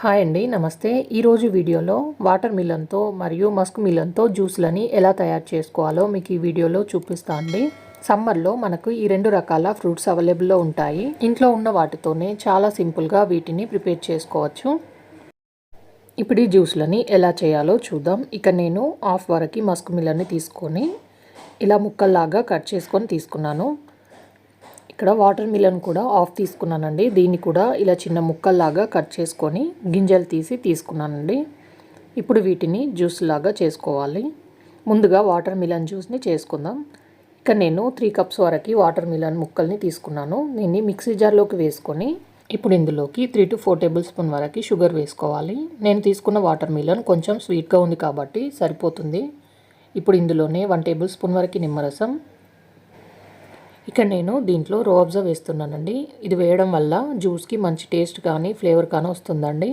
Hi అండి నమస్తే. ఈరోజు వీడియోలో వాటర్ మిలన్తో మరియు మస్క్ మిలన్తో జ్యూస్లని ఎలా తయారు చేసుకోవాలో మీకు ఈ వీడియోలో చూపిస్తా అండి. సమ్మర్లో మనకు ఈ రెండు రకాల ఫ్రూట్స్ అవైలబుల్లో ఉంటాయి. ఇంట్లో ఉన్న వాటితోనే చాలా సింపుల్గా వీటిని ప్రిపేర్ చేసుకోవచ్చు. ఇప్పుడు ఈ జ్యూస్లని ఎలా చేయాలో చూద్దాం. ఇక నేను హాఫ్ వరకు మస్క్ మిలన్ని తీసుకొని ఇలా ముక్కల్లాగా కట్ చేసుకొని తీసుకున్నాను. ఇక్కడ వాటర్ మిలన్ కూడా ఆఫ్ తీసుకున్నానండి. దీన్ని కూడా ఇలా చిన్న ముక్కల్లాగా కట్ చేసుకొని గింజలు తీసి తీసుకున్నానండి. ఇప్పుడు వీటిని జ్యూస్ లాగా చేసుకోవాలి. ముందుగా వాటర్ మిలన్ జ్యూస్ని చేసుకుందాం. ఇక్కడ నేను త్రీ కప్స్ వరకు వాటర్ మిలన్ ముక్కల్ని తీసుకున్నాను. దీన్ని మిక్సీ జార్లోకి వేసుకొని ఇప్పుడు ఇందులోకి three to four tablespoon వరకు షుగర్ వేసుకోవాలి. నేను తీసుకున్న వాటర్ మిలన్ కొంచెం స్వీట్గా ఉంది కాబట్టి సరిపోతుంది. ఇప్పుడు ఇందులోనే వన్ టేబుల్ స్పూన్ వరకు నిమ్మరసం ఇక్కడ నేను దీంట్లో రోబ్జా వేస్తున్నానండి. ఇది వేయడం వల్ల జ్యూస్కి మంచి టేస్ట్ కానీ ఫ్లేవర్ కానీ వస్తుందండి.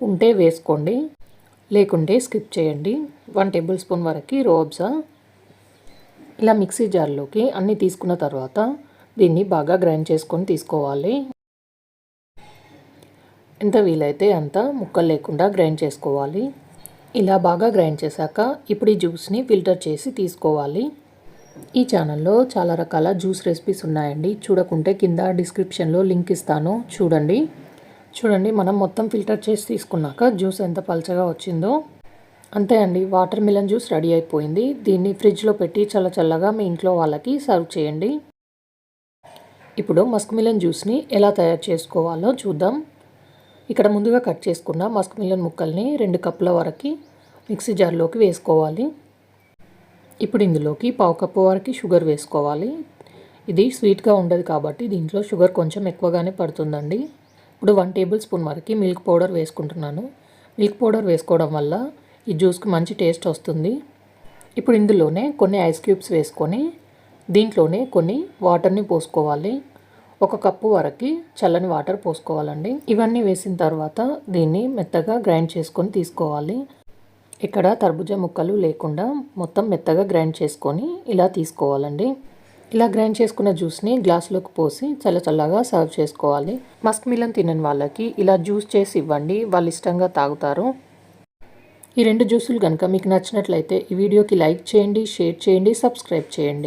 ఉంటే వేసుకోండి. లేకుంటే స్కిప్ చేయండి. వన్ టేబుల్ స్పూన్ వరకు రోబ్జా ఇలా మిక్సీ జార్లోకి అన్నీ తీసుకున్న తర్వాత దీన్ని బాగా గ్రైండ్ చేసుకొని తీసుకోవాలి. ఎంత వీలైతే అంత ముక్కలు లేకుండా గ్రైండ్ చేసుకోవాలి. ఇలా బాగా గ్రైండ్ చేశాక ఇప్పుడు ఈ జ్యూస్ని ఫిల్టర్ చేసి తీసుకోవాలి. ఈ ఛానల్లో చాలా రకాల జ్యూస్ రెసిపీస్ ఉన్నాయండి. చూడకుంటే కింద డిస్క్రిప్షన్లో లింక్ ఇస్తాను. చూడండి. చూడండి మనం మొత్తం ఫిల్టర్ చేసి తీసుకున్నాక జ్యూస్ ఎంత పలచగా వచ్చిందో. అంతే అండి వాటర్ మిలన్ జ్యూస్ రెడీ అయిపోయింది. దీన్ని ఫ్రిడ్జ్లో పెట్టి చల్ల చల్లగా మీ ఇంట్లో వాళ్ళకి సర్వ్ చేయండి. ఇప్పుడు మస్క్ మిలన్ జ్యూస్ని ఎలా తయారు చేసుకోవాలో చూద్దాం. ఇక్కడ ముందుగా కట్ చేసుకున్న మస్క్ మిలన్ ముక్కల్ని రెండు కప్పుల వరకు మిక్సీ జార్లోకి వేసుకోవాలి. ఇప్పుడు ఇందులోకి పావు కప్పు వరకు షుగర్ వేసుకోవాలి. ఇది స్వీట్గా ఉండదు కాబట్టి దీంట్లో షుగర్ కొంచెం ఎక్కువగానే పడుతుందండి. ఇప్పుడు వన్ టేబుల్ స్పూన్ వరకు మిల్క్ పౌడర్ వేసుకుంటున్నాను. మిల్క్ పౌడర్ వేసుకోవడం వల్ల ఈ జ్యూస్కి మంచి టేస్ట్ వస్తుంది. ఇప్పుడు ఇందులోనే కొన్ని ఐస్ క్యూబ్స్ వేసుకొని దీంట్లోనే కొన్ని వాటర్ని పోసుకోవాలి. ఒక కప్పు వరకు చల్లని వాటర్ పోసుకోవాలండి. ఇవన్నీ వేసిన తర్వాత దీన్ని మెత్తగా గ్రైండ్ చేసుకొని తీసుకోవాలి. ఇక్కడ తర్బుజ ముక్కలు లేకుండా మొత్తం మెత్తగా గ్రైండ్ చేసుకొని ఇలా తీసుకోవాలండి. ఇలా గ్రైండ్ చేసుకున్న జ్యూస్ని గ్లాస్లోకి పోసి చల్ల చల్లగా సర్వ్ చేసుకోవాలి. మస్క్ మిలన్ తినని వాళ్ళకి ఇలా జ్యూస్ చేసి ఇవ్వండి వాళ్ళు ఇష్టంగా తాగుతారు. ఈ రెండు జ్యూసులు కనుక మీకు నచ్చినట్లయితే ఈ వీడియోకి లైక్ చేయండి షేర్ చేయండి సబ్స్క్రైబ్ చేయండి.